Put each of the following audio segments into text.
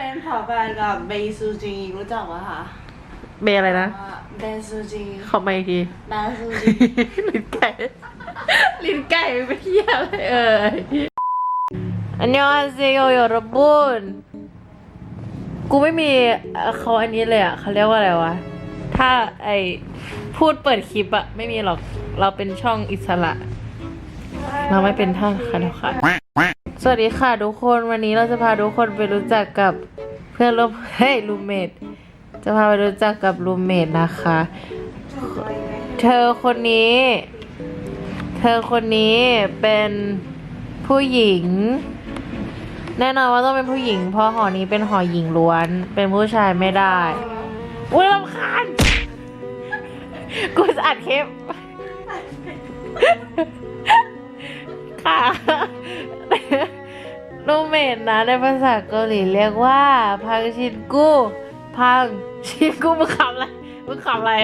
เป็นฝาแฝดกับเบซูจีรู้จักไหมคะเบอะไรนะเบซูจีขอมาอีกทีเบซูจีลิ้นไก่ลิ้นไก่เป็นเหี้ยอะไรเอ่ยอันยองเซโยโยรบุนกูไม่มีเอ่อเขาอันนี้เลยอะเขาเรียกว่าอะไรวะ ถ้าไอพูดเปิดคลิปอะไม่มีหรอกเราเป็นช่องอิสระ เราไม่เป็นท่าค่ะทุกค่ะ สวัสดีค่ะทุกคนวันนี้เราจะพาทุกคนไปรู้จักกับเพื่อนร่วมเฮ้ยรูเมทจะพาไปรู้จักกับรูเมทนะคะ เธอคนนี้ เธอคนนี้เป็นผู้หญิง แน่นอนว่าต้องเป็นผู้หญิง เพราะหอนี้เป็นหอหญิงล้วน เป็นผู้ชายไม่ได้อุ้ยรำคาญกูจะอัดคลิปค่ะ รูเมทนะในภาษาเกาหลีเรียกว่า พังชินกู้พังชินกู้มึงขำอะไรมึงขำอะไร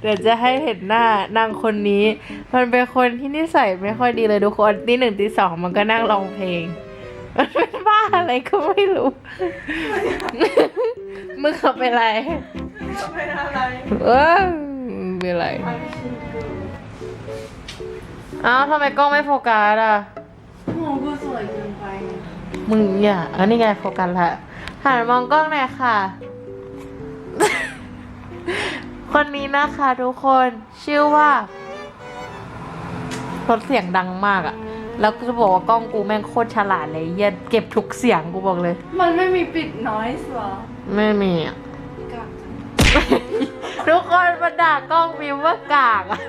เดี๋ยวจะให้เห็นหน้านางคนนี้ มันเป็นคนที่นิสัยไม่ค่อยดีเลยทุกคนตีหนึ่งตีสองมันก็นั่งร้องเพลง มันเป็นบ้าอะไรก็ไม่รู้ มึงขับไปนอะไรเป็นอะไรเออเป็นไร พังชินกูอ้าวทำไมกล้องไม่โฟกัสอะ มึงอย่าอันนี้ไงโฟกัสละหันมองกล้องหน่อยค่ะ คนนี้นะคะทุกคนชื่อว่าลดเสียงดังมากอะแล้วก็จะบอกว่ากล้องกูแม่งโคตรฉลาดเลยเหี้ย็นเก็บทุกเสียงกูบอกเลย มันไม่มีปิดน้อยส์หรอไม่มีอะกักทุกคนมาด่ากล้องมิวว่ากากอะ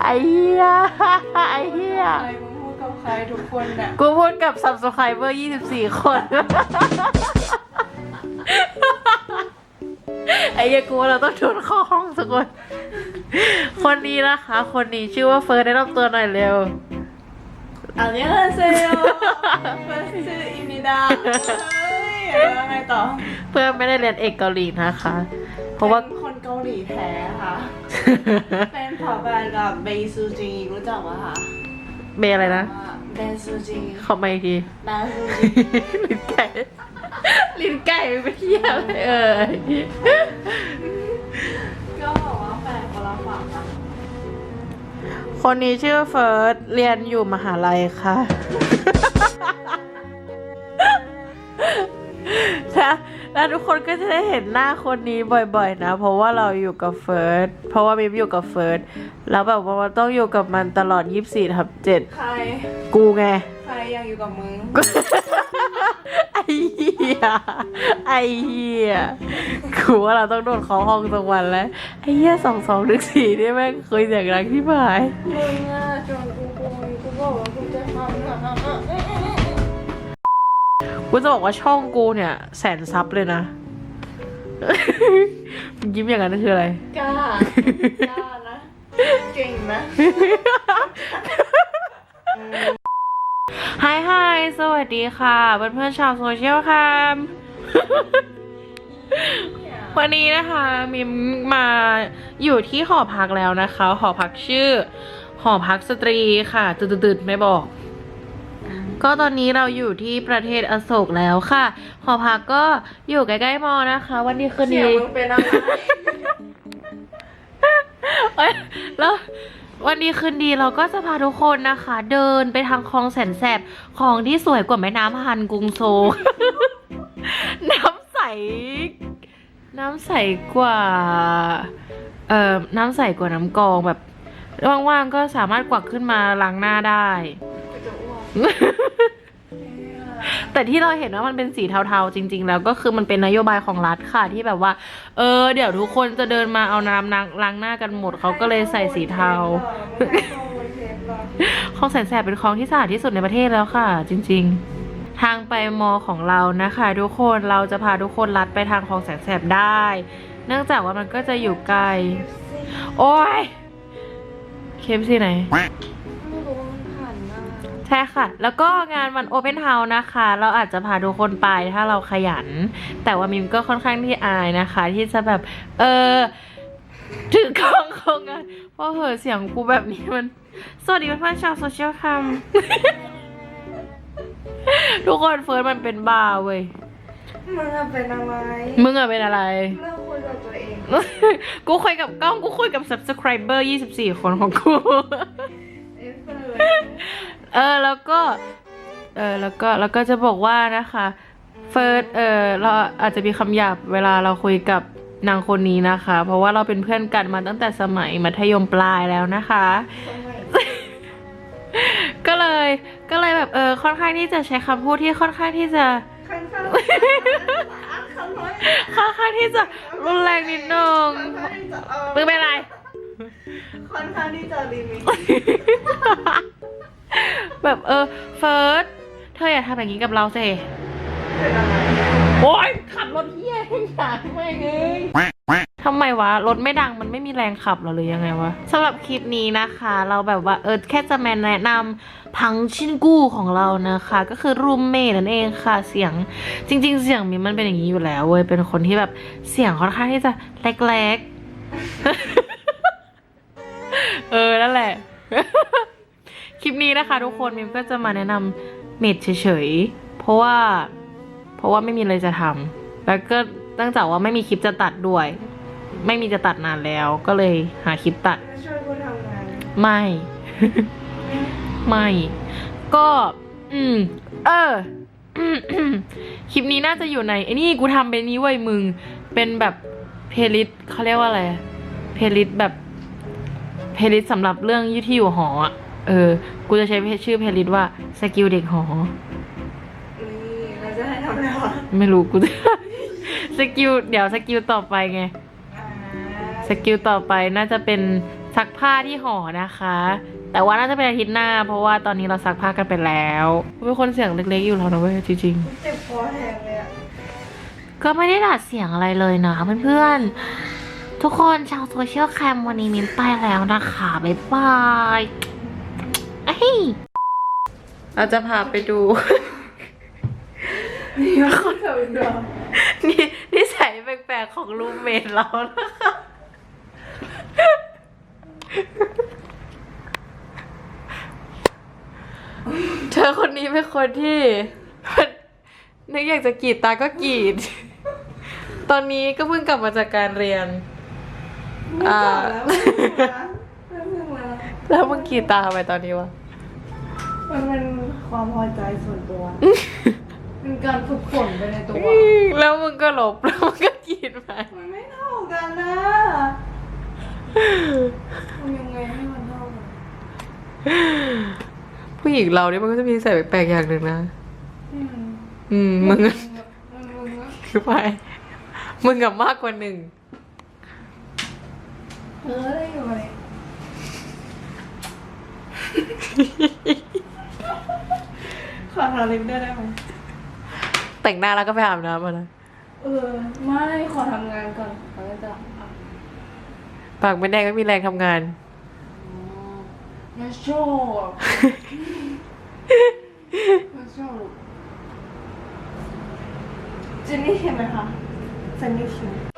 ไอ้เหี้ยไอ้เหี้ยใครมึงพูดกับใครทุกคนเนี่ยกูพูดกับ subscriber 24 คน ไอ้เหี้ยกูว่าเราต้องชวนเข้าห้องสักคน คนนี้นะคะ คนนี้ชื่อว่าเฟิร์นแนะนำตัวหน่อยเร็ว อันนี้ฮาเซโยเฟิร์สชื่ออิมิดาเฮ้ยแล้วไงต่อเพื่อนไม่ได้เรียนเอกเกาหลีนะคะ เพราะว่า ป็นคนเกาหลีแท้ค่ะ เป็นฝาแฝดกับเบซูจีรู้จักไหมคะ เบอะไรนะ เบซูจีขอมาอีกทีเบซูจีลิ้นไก่ลิ้นไก่เป็นเหี้ยอะไรเอ่ยก็บอกว่าแฝดคนละฝั่งอะคนนี้ชื่อเฟิร์สเรียนอยู่มหาลัยค่ะนะ แล้วทุกคนก็จะได้เห็นหน้าคนนี้บ่อยๆนะ เพราะว่าเราอยู่กับเฟิร์สเพราะว่ามิมอยู่กับเฟิร์สแล้วแบบว่ามันต้องอยู่กับมันตลอด 24ทับ7ใคร กูไง ใครยังอยู่กับมึง ไอ้เหี้ยไอ้เหี้ยกูว่าเราต้องโดนเขาห้องสักวันแล้วไอ้เหี้ยสองสองหนึ่งสี่นี่แม่งเคยเสียงดังที่หายมึงอะชวน กูจะบอกว่าช่องกูเนี่ย แสนซับเลยนะมึงยิ้มอย่างนั้นคืออะไร กล้ากล้านะเก่งนะ ฮายฮายสวัสดีค่ะเพื่อนเพื่อนๆชาวโซเชียลค่ะวันนี้นะคะมิมมาอยู่ที่หอพักแล้วนะคะ หอพักชื่อ หอพักสตรีค่ะ ตืดๆไม่บอก ก็ตอนนี้เราอยู่ที่ประเทศอโศกแล้วค่ะหอพักก็อยู่ใกล้ๆมอนะคะ วันนี้คืนเสียงนี้มึงเป็นอะไรเอ้ยแล้ววันนี้คืนดีเราก็จะพาทุกคนนะคะ เดินไปทางคลองแสนแสบของที่สวยกว่าแม่น้ำฮันกรุงโซลน้ำใส น้ำใสกว่า เอ่อ น้ำใสกว่าน้ำกรองแบบว่างๆก็สามารถกวักขึ้นมาล้างหน้าได้กูจะอ้วก แต่ที่เราเห็นว่ามันเป็นสีเทาๆจริง ๆ แล้วก็คือมันเป็นนโยบายของรัฐค่ะที่แบบว่า เออ เดี๋ยวทุกคนจะเดินมาเอาน้ำล้างหน้ากันหมดเขาก็เลยใส่สีเทาคลองแสนแสบเป็นคลองที่สะอาดที่สุดในประเทศแล้วค่ะ จริง ๆ ทางไปมอของเรานะคะ ทุกคนเราจะพาทุกคนลัดไปทางคลองแสนแสบได้ เนื่องจากว่ามันก็จะอยู่ไกล โอ้ยเคมซี่ไหน ใช่ค่ะ แล้วก็งานวันโอเพนเฮาส์นะคะ เราอาจจะพาทุกคนไปถ้าเราขยัน แต่ว่ามิมก็ค่อนข้างที่อายนะคะ ที่จะแบบ เออถือกล้องของงานเพราะเหอะเสียงกูแบบนี้มัน สวัสดีเพื่อนๆชาวโซเชียลคัมทุกคนเฟิร์สมันเป็นบ้าเว้ย มึงอะเป็นอะไรมึงอะเป็นอะไร เลิกคุยกับตัวเอง กูคุยกับกล้อง กูคุยกับ subscriber 24 คนของกู เอ้ยเฟิร์น เออแล้วก็เออแล้วก็แล้วก็จะบอกว่านะคะเฟิร์สเออเราอาจจะมีคำหยาบเวลาเราคุยกับนางคนนี้นะคะ เพราะว่าเราเป็นเพื่อนกันมาตั้งแต่สมัยมัธยมปลายแล้วนะคะทำไมก็เลยก็เลยแบบเออค่อนข้างที่จะใช้คำพูดที่ค่อนข้างที่จะข้างข้างคำน้อยค่อนข้างที่จะรุนแรงนิดนึงค่อนข้างที่จะเออมึงเป็นอะไรค่อนข้างที่จะลิมิต แบบเออเฟิร์สเธออย่าทำอย่างนี้กับเราสิเป็นอะไรโอ๊ยขับรถเฮี้ยให้หนาไม่เงยทำไมวะ รถไม่ดังมันไม่มีแรงขับเหรอหรือยังไงวะสำหรับคลิปนี้นะคะ เราแบบว่าเออแค่จะมาแนะนำพังชินกู้ของเรานะคะ ก็คือรูมเมทนั่นเองค่ะเสียงจริง ๆ เสียงมินมันเป็นอย่างนี้อยู่แล้วเว้ยเป็นคนที่แบบเสียงค่อนข้างที่จะเล็กๆ เออนั่นแหละ คลิปนี้นะคะทุกคนมิมก็จะมาแนะนำเมดเฉยๆ เพราะว่าเพราะว่าไม่มีอะไรจะทำแล้วก็ตั้งจว่าไม่มีคลิปจะตัดด้วย ไม่มีจะตัดนานแล้ว ก็เลยหาคลิปตัด ช่วยกูทำงานไม่ ไม่ ก็ อืม เออ คลิปนี้น่าจะอยู่ในไอ้นี่กูทำเป็นนี้ไว้ยมึง เป็นแบบเพลย์ลิสต์เขาเรียกว่าอะไรเพลย์ลิสต์แบบเพลย์ลิสต์สำหรับเรื่องยี่ที่อยู่หออะเออ กูจะใช้ชื่อเพลย์ลิสต์ว่าสกิลเด็กหอ นี่เราจะให้ทำอะไรวะไม่รู้กูจะ สกิลเดี๋ยวสกิลต่อไปไงอ่าสกิลต่อไปน่าจะเป็นซักผ้าที่หอนะคะ แต่ว่าน่าจะเป็นอาทิตย์หน้า เพราะว่าตอนนี้เราซักผ้ากันไปแล้วเป็นคนเสียงเล็กๆอยู่แล้วนะเว้ยจริงเจ็บคอแทนเลยอะๆ ก็ไม่ได้ดัดเสียงอะไรเลยนะเพื่อนๆ ทุกคนชาวโซเชียลแคมวันนี้มินไปแล้วนะคะ บ๊ายบาย เอ้ยเราจะพาไปดู นี่คนเถิดเดิมนี่นิสัยแปลกๆของรูมเมทเรานะคะเธอคนนี้เป็นคนที่นึกอยากจะกรีดตาก็กรีด ตอนนี้ก็เพิ่งกลับมาจากการเรียน ไม่จับแล้ว แล้วแล้วมึงกรีดตาทำไมตอนนี้วะ มันเป็นความพอใจส่วนตัว เป็นการฝึกฝนไปในตัว แล้วมึงก็หลบแล้วมึงก็กรีดไปมันไม่เท่ากันนะทำยังไงให้มันเท่ากันผู้หญิงเราเนี่ยมันก็จะมีนิสัยแปลกๆอย่างหนึ่งนะ อืมอืมมึงมันมึงอะคือไปมึงกับมากกว่าหนึ่ง เออได้อยู่เลย ขอทาลิปด้วยได้ไหมแต่งหน้าแล้วก็ไปอาบน้ำมานะเออ ไม่ขอทำงานก่อนแล้วก็จะอะปากไม่แดงไม่มีแรงทำงาน อ๋อไม่ชอบไม่ชอบเจนนี่เห็นไหมคะเจนนี่คิว